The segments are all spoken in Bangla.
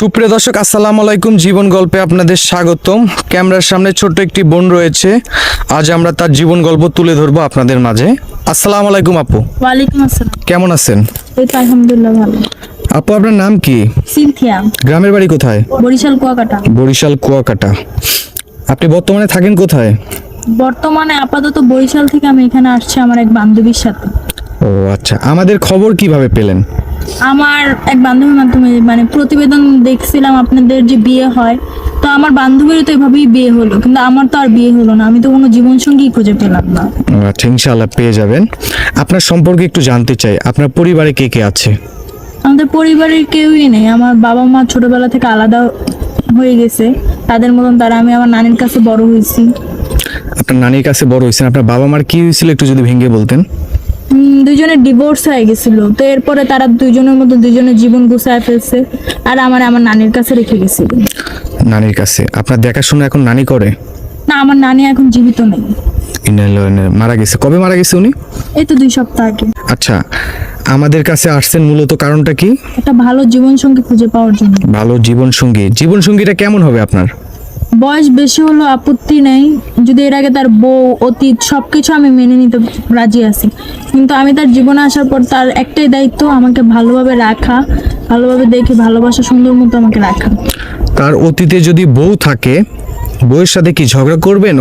সুপ্রিয় দর্শক আসসালামু আলাইকুম। জীবন গল্পে আপনাদের স্বাগতম। ক্যামেরার সামনে ছোট্ট একটি বোন রয়েছে। আজ আমরা তার জীবন গল্প তুলে ধরবো আপনাদের মাঝে। আসসালামু আলাইকুম আপু। ওয়ালাইকুম আসসালাম। কেমন আছেন? এই তো আলহামদুলিল্লাহ ভালো। আপু আপনার নাম কি? সিনথিয়া। গ্রামের বাড়ি কোথায়? বরিশাল কুয়াকাটা। বরিশাল কুয়াকাটা। আপনি বর্তমানে থাকেন কোথায়? বর্তমানে আপাতত বরিশাল থেকে আমি এখানে আসছি আমার এক বান্ধবীর সাথে। ও আচ্ছা। আমাদের খবর কীভাবে পেলেন? আমার এক বান্ধবীর মাধ্যমে মানে প্রতিবেদন দেখছিলাম আপনাদের যে বিয়ে হয়। তো আমার বান্ধবীরও তো এভাবেই বিয়ে হলো কিন্তু আমার তো আর বিয়ে হলো না। আমি তো কোনো জীবনসঙ্গী খুঁজে পেলাম না। আচ্ছা ইনশাআল্লাহ পেয়ে যাবেন। আপনার সম্পর্কে একটু জানতে চাই আপনার পরিবারে কে কে আছে? আমাদের পরিবারের কেউই নেই। আমার বাবা মা ছোটবেলা থেকে আলাদা হয়ে গেছে। তাদের মতন তারা আমি আমার নানির কাছে বড় হয়েছি। আপনার নানির কাছে বড় হয়েছেন। আপনার বাবা মার কি হয়েছিল একটু যদি ভেঙে বলতেন? দুজনের ডিভোর্স হয়ে গেছিল। তো এরপরে তারা দুইজনের মধ্যে দুজনের জীবন গুছায় ফেলছে। আর আমার আমার নানির কাছে রেখে গেছিল। নানির কাছে? আপনার দেখাশোনা এখন নানি করে? না আমার নানি এখন জীবিত নেই। মারা গেছে। কবে মারা গেছে উনি? এই তো দুই সপ্তাহ আগে। আচ্ছা আমাদের কাছে আসছেন মূলত কারণটা কি? একটা ভালো জীবন সঙ্গী খুঁজে পাওয়ার জন্য। ভালো জীবন সঙ্গী জীবন সঙ্গীটা কেমন হবে আপনার? বয়স বেশি হলো আপত্তি নেই। যদি এর আগে তার বউ অতীত সবকিছু আমি মেনে নিতে রাজি আছি। কিন্তু আমি তার জীবনে আসার পর তার একটাই দায়িত্ব আমাকে ভালোভাবে রাখা ভালোভাবে দেখে ভালোবাসা সুন্দর মতো আমাকে রাখা। তার অতীতে যদি বউ থাকে বউয়ের সাথে কি ঝগড়া করবেন?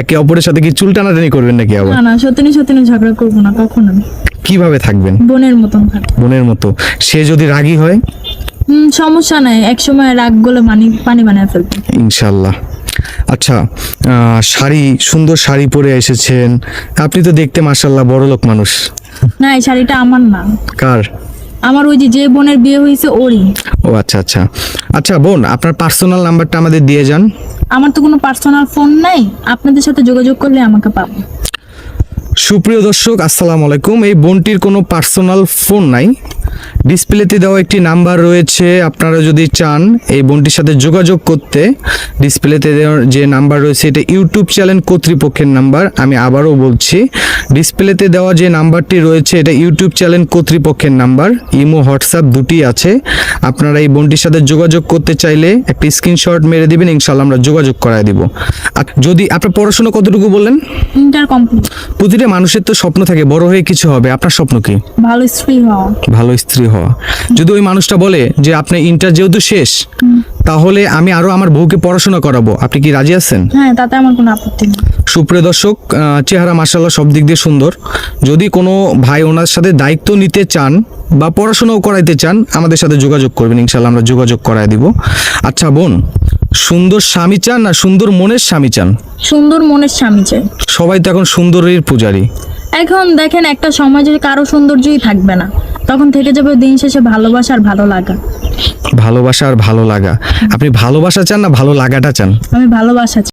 একে অপরের সাথে কি চুল টানাটানি করবেন নাকি আবার? না না সত্যি সত্যি ঝগড়া করব না কখনো কীভাবে থাকবেন? বোনের মতন বোনের মতো। সে যদি রাগী হয়? সমস্যা নাই। এক সময় রাগগুলো পানি পানি বানিয়ে ফেলবে। ইনশাল্লাহ। আচ্ছা শাড়ি সুন্দর শাড়ি পরে এসেছেন। আপনি তো দেখতে মার্শাল্লাহ বড় লোক মানুষ। না এই শাড়িটা আমার না। কার? আমার ওই যে যে বোনের বিয়ে হয়েছে ওরই। ও আচ্ছা আচ্ছা। আচ্ছা বোন আপনার পার্সোনাল নাম্বারটা আমাদের দিয়ে যান। আমার তো কোনো পার্সোনাল ফোন নাই। আপনাদের সাথে যোগাযোগ করলে আমাকে পাবো। সুপ্রিয় দর্শক আসসালামু আলাইকুম। এই বোনটির কোনো পার্সোনাল ফোন নাই। ডিসপ্লেতে দেওয়া একটি নাম্বার রয়েছে আপনারা যদি চান এই বোনটির সাথে যোগাযোগ করতে ডিসপ্লেতে যে নাম্বার রয়েছে এটা ইউটিউব চ্যানেল কর্তৃপক্ষের নাম্বার আমি আবারও বলছি ডিসপ্লেতে দেওয়া যে নাম্বারটি রয়েছে এটা ইউটিউব চ্যানেল কর্তৃপক্ষের নাম্বার ইমো হোয়াটসঅ্যাপ দুটি আছে আপনারা এই বোনটির সাথে যোগাযোগ করতে চাইলে একটি স্ক্রিনশট মেরে দিবেন ইনশাল্লাহ আমরা যোগাযোগ করায় দিব। আর যদি আপনার পড়াশোনা কতটুকু বললেন? ইন্টার প্রতিটা মানুষের তো স্বপ্ন থাকে বড় হয়ে কিছু হবে আপনার স্বপ্ন কি? ভালো স্ত্রী হওয়া। ভালো স্ত্রী হওয়া। যদি ওই মানুষটা বলে যে আপনি ইন্টার যেহেতু শেষ তাহলে আমি আরও আমার বউকে পড়াশোনা করাবো। আপনি কি রাজি আছেন? হ্যাঁ তাতে আমার কোনো আপত্তি নেই। সুপ্রিয় দর্শক চেহারা মার্শাল্লাহ সব দিক দিয়ে সুন্দর। যদি কোনো ভাই ওনার সাথে দায়িত্ব নিতে চান বা পড়াশোনাও করাইতে চান আমাদের সাথে যোগাযোগ করবেন। ইনশাল্লাহ আমরা যোগাযোগ করায় দিব। আচ্ছা বোন সুন্দর স্বামী চান না সুন্দর মনের স্বামী চান? সুন্দর মনের স্বামী চাই। সবাই তো এখন সুন্দরের পূজারী। এখন দেখেন একটা সমাজে কারও সৌন্দর্যই থাকবে না। তখন থেকে যাবে দিন শেষে ভালোবাসা আর ভালো লাগা। ভালোবাসা আর ভালো লাগা। আপনি ভালোবাসা চান না ভালো লাগাটা চান? আমি ভালোবাসা চাই।